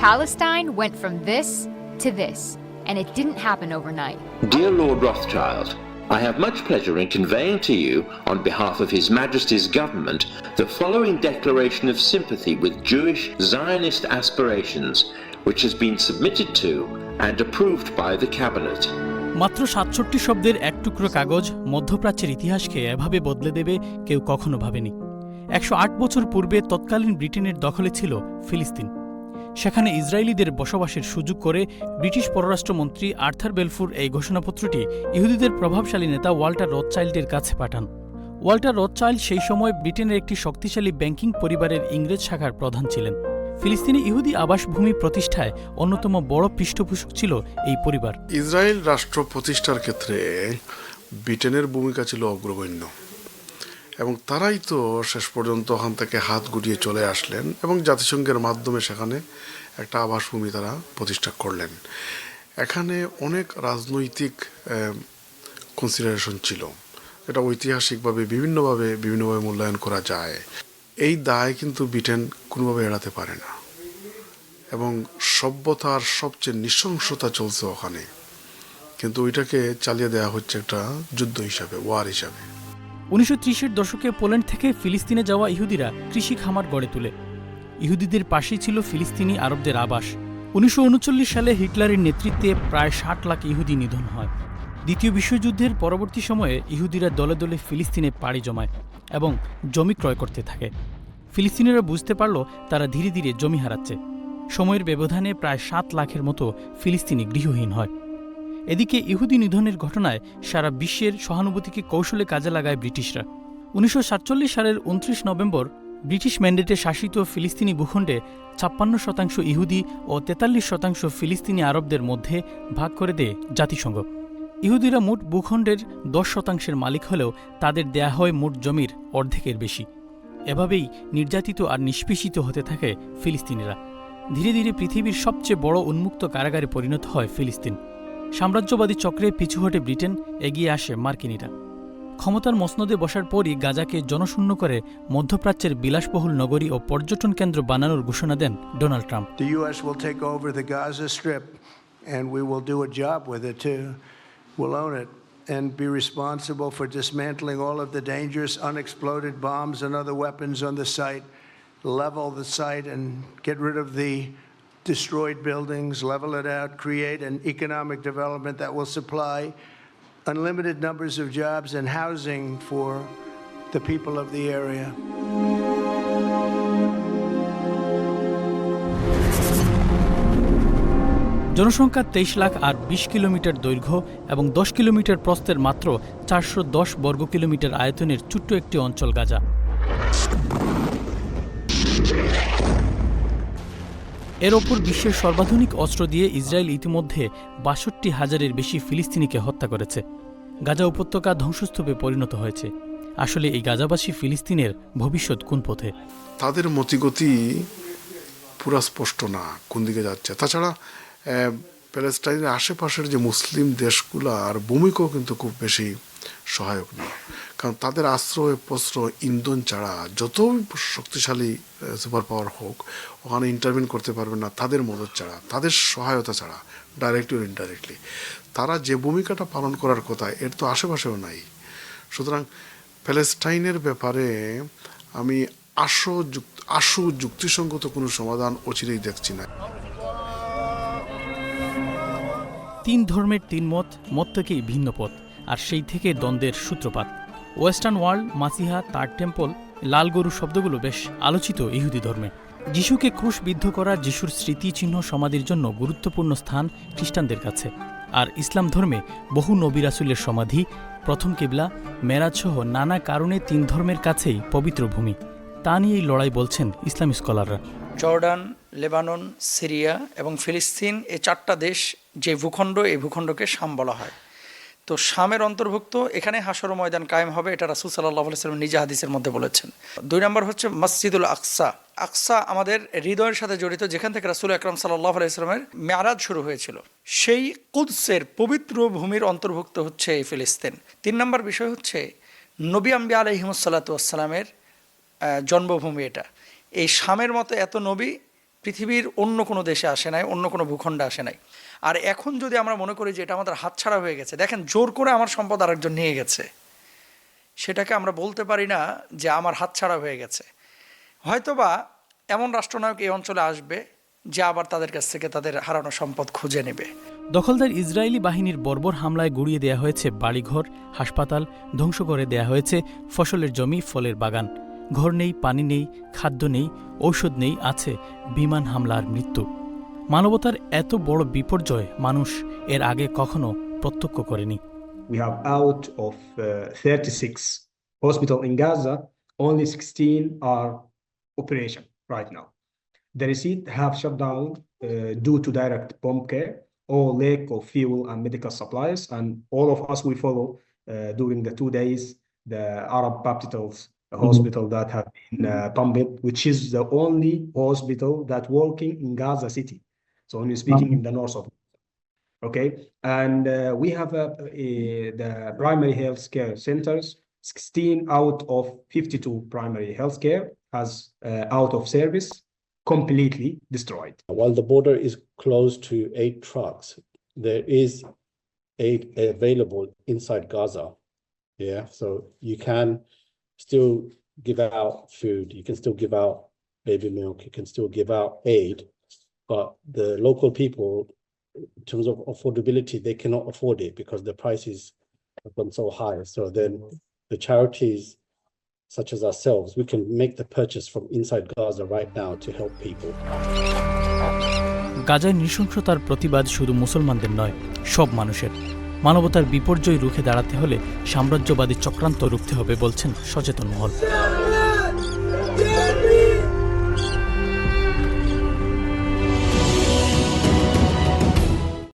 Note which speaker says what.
Speaker 1: Palestine went from this to this, and it didn't happen overnight.
Speaker 2: Dear Lord Rothschild, I have much pleasure in conveying to you, on behalf of His Majesty's government, the following declaration of sympathy with Jewish Zionist aspirations, which has been submitted to and approved by the Cabinet.
Speaker 3: মাত্র সাতষট্টি শব্দের এক টুকরো কাগজ মধ্যপ্রাচ্যের ইতিহাসকে এভাবে বদলে দেবে কেউ কখনো ভাবেনি একশো আট বছর পূর্বে তৎকালীন ব্রিটেনের দখলে ছিল ফিলিস্তিন সেখানে ইসরায়েলিদের বসবাসের সুযোগ করে ব্রিটিশ পররাষ্ট্রমন্ত্রী আর্থার বেলফুর এই ঘোষণাপত্রটি ইহুদিদের প্রভাবশালী নেতা ওয়াল্টার রথচাইল্ডের কাছে পাঠান। ওয়াল্টার রথচাইল্ড সেই সময় ব্রিটেনের একটি শক্তিশালী ব্যাংকিং পরিবারের ইংরেজ শাখার প্রধান ছিলেন। ফিলিস্তিনি ইহুদি আবাসভূমি প্রতিষ্ঠায় অন্যতম বড় পৃষ্ঠপোষক ছিল এই পরিবার।
Speaker 4: ইসরায়েল রাষ্ট্র প্রতিষ্ঠার ক্ষেত্রে ব্রিটেনের ভূমিকা ছিল অগ্রগণ্য। এবং তারাই তো শেষ পর্যন্ত ওখান থেকে হাত গুটিয়ে চলে আসলেন এবং জাতিসংঘের মাধ্যমে সেখানে একটা আবাসভূমি তারা প্রতিষ্ঠা করলেন। এখানে অনেক রাজনৈতিক কনসিডারেশন ছিল। এটা ঐতিহাসিকভাবে বিভিন্নভাবে বিভিন্নভাবে মূল্যায়ন করা যায়। এই দায় কিন্তু ব্রিটেন কোনোভাবে এড়াতে পারে না। এবং সভ্যতার সবচেয়ে নৃশংসতা চলছে ওখানে। কিন্তু ওইটাকে চালিয়ে দেওয়া হচ্ছে একটা যুদ্ধ হিসাবে ওয়ার হিসাবে।
Speaker 3: উনিশশো ত্রিশের দশকে পোল্যান্ড থেকে ফিলিস্তিনে যাওয়া ইহুদিরা কৃষি খামার গড়ে তোলে। ইহুদিদের পাশেই ছিল ফিলিস্তিনি আরবদের আবাস। উনিশশো উনচল্লিশ সালে হিটলারের নেতৃত্বে প্রায় ষাট লাখ ইহুদি নিধন হয়। দ্বিতীয় বিশ্বযুদ্ধের পরবর্তী সময়ে ইহুদিরা দলে দলে ফিলিস্তিনে পাড়ি জমায় এবং জমি ক্রয় করতে থাকে। ফিলিস্তিনিরা বুঝতে পারল তারা ধীরে ধীরে জমি হারাচ্ছে। সময়ের ব্যবধানে প্রায় সাত লাখের মতো ফিলিস্তিনি গৃহহীন হয়। এদিকে ইহুদি নিধনের ঘটনায় সারা বিশ্বের সহানুভূতিকে কৌশলে কাজে লাগায় ব্রিটিশরা। উনিশশো সাতচল্লিশ সালের উনত্রিশ নভেম্বর ব্রিটিশ ম্যান্ডেটে শাসিত ফিলিস্তিনি ভূখণ্ডে ছাপ্পান্ন শতাংশ ইহুদি ও তেতাল্লিশ শতাংশ ফিলিস্তিনি আরবদের মধ্যে ভাগ করে দেয় জাতিসংঘ। ইহুদিরা মোট ভূখণ্ডের দশ শতাংশের মালিক হলেও তাদের দেয়া হয় মোট জমির অর্ধেকের বেশি। এভাবেই নির্যাতিত আর নিষ্পেষিত হতে থাকে ফিলিস্তিনিরা। ধীরে ধীরে পৃথিবীর সবচেয়ে বড় উন্মুক্ত কারাগারে পরিণত হয় ফিলিস্তিন। সাম্রাজ্যবাদী চক্রে পিছু হটে ব্রিটেন, এগিয়ে আসে মার্কিনিরা। ক্ষমতার মসনদে বসার পরই গাজাকে জনশূন্য করে মধ্যপ্রাচ্যের বিলাসবহুল নগরী ও পর্যটন কেন্দ্র বানানোর ঘোষণা দেন
Speaker 5: Donald Trump. Level the site, and get rid of the destroyed buildings, level it out, create an economic development that will supply unlimited numbers of jobs and housing for the people of the area.
Speaker 3: জনসংখ্যা তেইশ লাখ আর বিশ kilometre দৈর্ঘ্য এবং দশ kilometre প্রস্থের মাত্র চারশো দশ বর্গ কিলোমিটার আয়তনের ছোট্ট একটি অঞ্চল গাজা এর ওপর বিশ্বের সর্বাধুনিক অস্ত্র দিয়ে ইসরায়েল ইতিমধ্যে বাষট্টি হাজারের বেশি ফিলিস্তিনিকে হত্যা করেছে। গাজা উপত্যকা ধ্বংসস্তূপে পরিণত হয়েছে। আসলে এই গাজাবাসী ফিলিস্তিনের ভবিষ্যৎ কোন পথে?
Speaker 4: তাদের মতিগতি পুরা স্পষ্ট না, কোন দিকে যাচ্ছে। তাছাড়া প্যালেস্টাইনের আশেপাশের যে মুসলিম দেশগুলো আর ভূমিকাও কিন্তু খুব বেশি সহায়ক না। কারণ তাদের আশ্রয় প্রশ্রয় ইন্ধন ছাড়া যত শক্তিশালী সুপার পাওয়ার হোক, ওখানে ইন্টারভিন করতে পারবে না তাদের মদত ছাড়া, তাদের সহায়তা ছাড়া ডাইরেক্টলি ইনডাইরেক্টলি তারা যে ভূমিকাটা পালন করার কথা, এর তো আশেপাশেও নাই। সুতরাং প্যালেস্টাইনের ব্যাপারে আমি আশু আশু যুক্তিসঙ্গত কোনো সমাধান অচিরেই দেখছি না।
Speaker 3: তিন ধর্মের তিন মত মত থেকেই ভিন্ন পথ, আর সেই থেকে দ্বন্দ্বের সূত্রপাত। ওয়েস্টার্ন ওয়ার্ল্ড, মাসিহা, তার টেম্পল, লাল গরু শব্দগুলো বেশ আলোচিত ইহুদি ধর্মে। যিশুকে ক্রুশবিদ্ধ করা যিশুর স্মৃতিচিহ্ন সমাধির জন্য গুরুত্বপূর্ণ স্থান খ্রিস্টানদের কাছে। আর ইসলাম ধর্মে বহু নবী রাসুলের সমাধি, প্রথম কিবলা মেরাজসহ নানা কারণে তিন ধর্মের কাছেই পবিত্র ভূমি। তা নিয়ে এই লড়াই বলছেন ইসলামী স্কলাররা।
Speaker 6: জর্ডান, লেবানন, সিরিয়া এবং ফিলিস্তিন, এ চারটা দেশ যে ভূখণ্ড এই ভূখণ্ডকে শাম বলা হয়। তো শামের অন্তর্ভুক্ত এখানে হাসর ময়দান কায়েম হবে এটা রাসুল সাল্লাহ আলাইসালাম নিজে হাদিসের মধ্যে বলেছেন। দুই নম্বর হচ্ছে মসজিদুল আকসা। আকসা আমাদের হৃদয়ের সাথে জড়িত যেখান থেকে রাসুল আকরাম সাল্লাহ আলাইসলামের মেয়ারাজ শুরু হয়েছিল। সেই কুদসের পবিত্র ভূমির অন্তর্ভুক্ত হচ্ছে এই ফিলিস্তিন। তিন নম্বর বিষয় হচ্ছে নবী আম্বি আলহিমসাল্লাতু আসসালামের আহ, জন্মভূমি এটা। এই শামের মতো এত নবী পৃথিবীর অন্য কোনো দেশে আসে নাই, অন্য কোনো ভূখণ্ডে আসে নাই। আর এখন যদি আমরা মনে করি যে এটা আমাদের হাতছাড়া হয়ে গেছে, দেখেন জোর করে আমার সম্পদ আরেকজন নিয়ে গেছে। সেটাকে আমরা বলতে পারি না যে আমার হাতছাড়া হয়ে গেছে। হয়তোবা এমন রাষ্ট্রনায়ক এই অঞ্চলে আসবে যে আবার তাদের কাছ থেকে তাদের হারানো সম্পদ খুঁজে নেবে।
Speaker 3: দখলদার ইসরায়েলি বাহিনীর বর্বর হামলায় গুড়িয়ে দেয়া হয়েছে বাড়িঘর, হাসপাতাল, ধ্বংস করে দেয়া হয়েছে ফসলের জমি, ফলের বাগান। ঘর নেই পানি নেই খাদ্য নেই ঔষধ নেই আছে বিমান হামলার মৃত্যু মানবতার এত বড় বিপর্যয় মানুষ এর আগে কখনো প্রত্যক্ষ করেনি
Speaker 7: we have out of uh, 36 hospital in Gaza, only 16 are operation right now. The receipt have shut down uh, due to direct bomb care or lack of fuel and medical supplies. And all of us, we follow uh, during the two days, the Arab Baptist hospital that have been uh, bombed, which is the only hospital that working in Gaza city. So only speaking in the north of Okay, and uh, we have uh, uh, the primary health care centers. 16 out of 52 primary health care has uh, out of service, completely destroyed.
Speaker 8: While the border is closed to eight trucks, there is aid available inside Gaza. Yeah, so you can still give out food, you can still give out baby milk, you can still give out aid, but the local people, in terms of affordability, they cannot afford it because the prices have gone so high. So then the charities such as ourselves, we can make the purchase from inside Gaza right now to help people.
Speaker 3: গাজায় নৃশংসতার প্রতিবাদ শুধু মুসলমানদের নয় সব মানুষের মানবতার বিপর্যয় রুখে দাঁড়াতে হলে সাম্রাজ্যবাদী চক্রান্ত রুখতে হবে বলছেন সচেতন মহল।